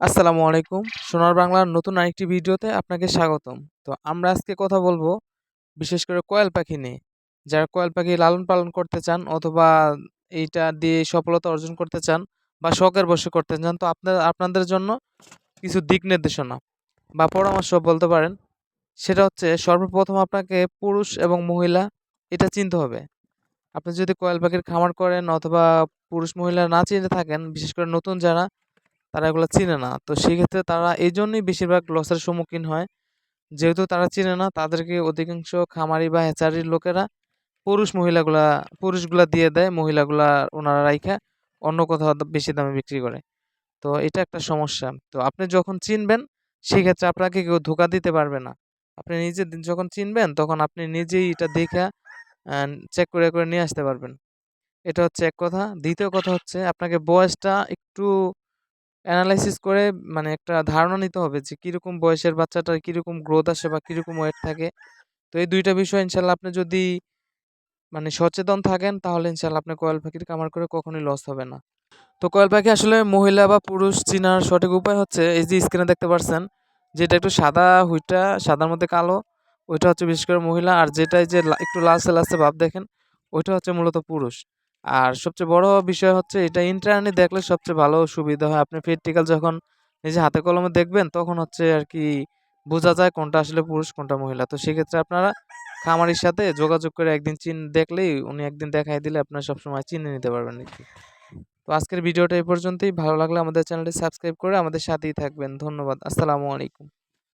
আসসালামু আলাইকুম। সোনার বাংলার নতুন আরেকটি ভিডিওতে আপনাকে স্বাগতম। তো আমরা আজকে কথা বলব বিশেষ করে কোয়েল পাখি নিয়ে। যারা কোয়েল পাখি লালন-পালন করতে চান অথবা এইটা দিয়ে সফলতা অর্জন করতে চান বা শখের বশে করতে চান, তো আপনার, আপনাদের জন্য কিছু দিক নির্দেশনা বা পরামর্শ বলতে পারেন। সেটা হচ্ছে সর্বপ্রথম আপনাকে পুরুষ এবং মহিলা এটা চিনতে হবে। আপনি যদি কোয়েল পাখির খামার করেন অথবা পুরুষ মহিলা না চিনে থাকেন, বিশেষ করে নতুন যারা তারা এগুলো চিনে না। তো সেক্ষেত্রে তারা এই জন্যই বেশিরভাগ লসের সম্মুখীন হয়। যেহেতু তারা চিনে না তাদেরকে অধিকাংশ খামারি বা হ্যাচারির লোকেরা পুরুষ মহিলাগুলা পুরুষগুলা দিয়ে দেয়। মহিলাগুলা ওনারা রাইখা অন্য কোথাও বেশি দামে বিক্রি করে। তো এটা একটা সমস্যা। তো আপনি যখন চিনবেন সেক্ষেত্রে আপনাকে কেউ ধোঁকা দিতে পারবে না। আপনি নিজে যখন চিনবেন তখন আপনি নিজেই এটা দেইখা আ চেক করে, করে নিয়ে আসতে পারবেন। এটা হচ্ছে এক কথা। দ্বিতীয় কথা হচ্ছে আপনাকে বয়সটা একটু এনালাইসিস করে মানে একটা ধারণা নিতে হবে যে কীরকম বয়সের বাচ্চাটার কীরকম গ্রোথ আসে বা কীরকম ওয়েট থাকে। তো এই ২ টা বিষয় ইনশাআল্লাহ আপনি যদি মানে সচেতন থাকেন তাহলে ইনশাআল্লাহ আপনি কোয়েল পাখির খামার করে কখনোই লস হবে না। তো কোয়েল পাখি আসলে মহিলা বা পুরুষ চিনার সঠিক উপায় হচ্ছে এই যে স্ক্রিনে দেখতে পারছেন যেটা একটু সাদা হুইটা সাদার মধ্যে কালো ওইটা হচ্ছে বিশেষ করে মহিলা আর যেটা এই যে লা একটু লালচে, লালচে ভাব দেখেন ওইটা হচ্ছে মূলত পুরুষ। আর সবচেয়ে বড় বিষয় হচ্ছে এটা ইন্টারনে দেখলে সবচেয়ে ভালো সুবিধা হয়। আপনি প্র্যাকটিক্যাল যখন নিজে হাতে কলমে দেখবেন, তখন হচ্ছে আর কি বোঝা যায় কোনটা আসলে পুরুষ, কোনটা মহিলা। তো সেক্ষেত্রে আপনারা খামারির সাথে যোগাযোগ করে একদিন চিন, দেখলেই উনি একদিন দেখাই দিলে আপনারা সবসময় চিনে নিতে পারবেন আরকি। তো আজকের ভিডিওটা এই পর্যন্তই। ভালো লাগলে আমাদের চ্যানেলটি সাবস্ক্রাইব করে আমাদের সাথেই থাকবেন। ধন্যবাদ। আসসালামু আলাইকুম।